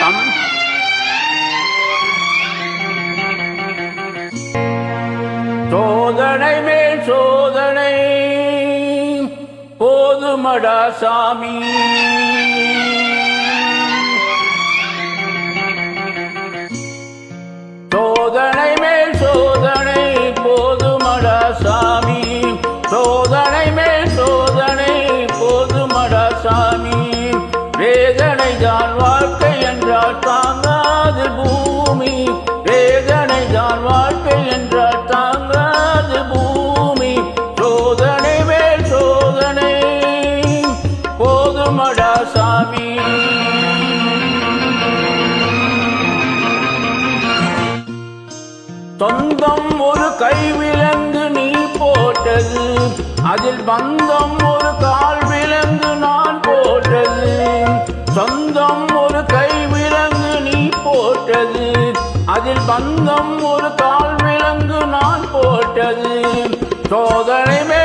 தம் சோதனை மேல் சோதனை போதுமடா சாமி. சோதனை மேல் சோதனை போதுமடா சாமி. சோதனை மேல் சோதனை போதுமடா சாமி. வேதனை தான் வாழ்க்கை சொந்தம் ஒரு கைவிலங்கு நீ போட்டது. அதில் பந்தம் ஒரு கால் விலங்கு நான் போட்டது. சொந்தம் ஒரு கைவிலங்கு நீ போட்டது. அதில் பந்தம் ஒரு கால் விலங்கு நான் போட்டது. சோதனை சோதனை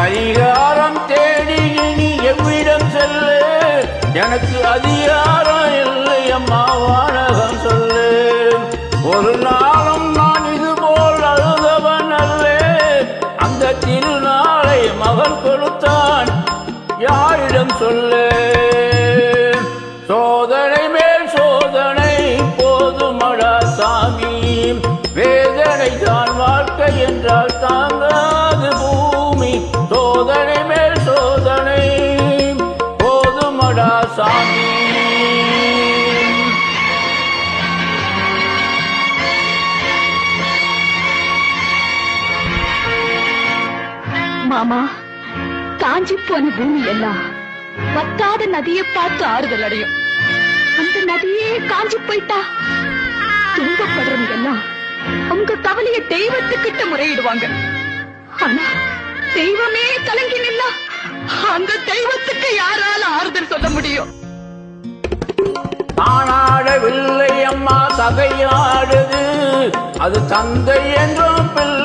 பரிகாரம் தேடி நீ எவ்விடம் செல்ல? எனக்கு அதிகாரம் இல்லை அம்மா வானகம் சொல்லு. ஒரு நாளும் நான் இது போல் அழுதவன் அல்ல. அந்த திருநாளை மகன் கொடுத்தான் யாரிடம் சொல்லு? மாமா. காஞ்சி போன பூமி எல்லாம் வத்தாத நதியை பார்த்து ஆறுதல் அடையும். அந்த நதியே காஞ்சி போயிட்டா? துன்பப்படுறவங்க எல்லாம் உங்க கவலைய தெய்வத்துக்கிட்ட முறையிடுவாங்க. ஆனா தெய்வமே கலங்கி நின்னா அந்த தெய்வத்துக்கு யாரால ஆறுதல் சொல்ல முடியும்? ஆனாடவில்லை அம்மா தகையாடுது அது தந்தை என்றும் பிள்ளை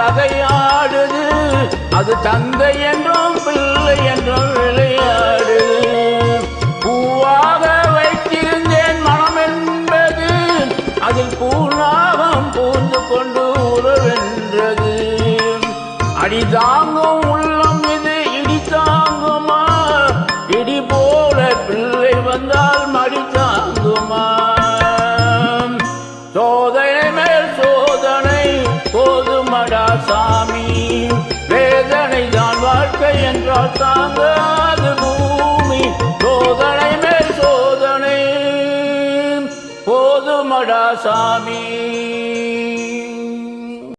சகையாடுது. அது தந்தை என்றும் பிள்ளை என்றும் விளையாடுது. பூவாக வைத்திருந்தேன் மனம் என்பது அதில் பூனாகம் பூந்து கொண்டு உறவென்றது அடிதாங்கும் உள்ளம் இது இடி தாங்குமா? இடி போல பிள்ளை வந்தால் மடி தாங்குமா? தாங்காது பூமி சோதனை மேல் சோதனை. போதுமடா சாமி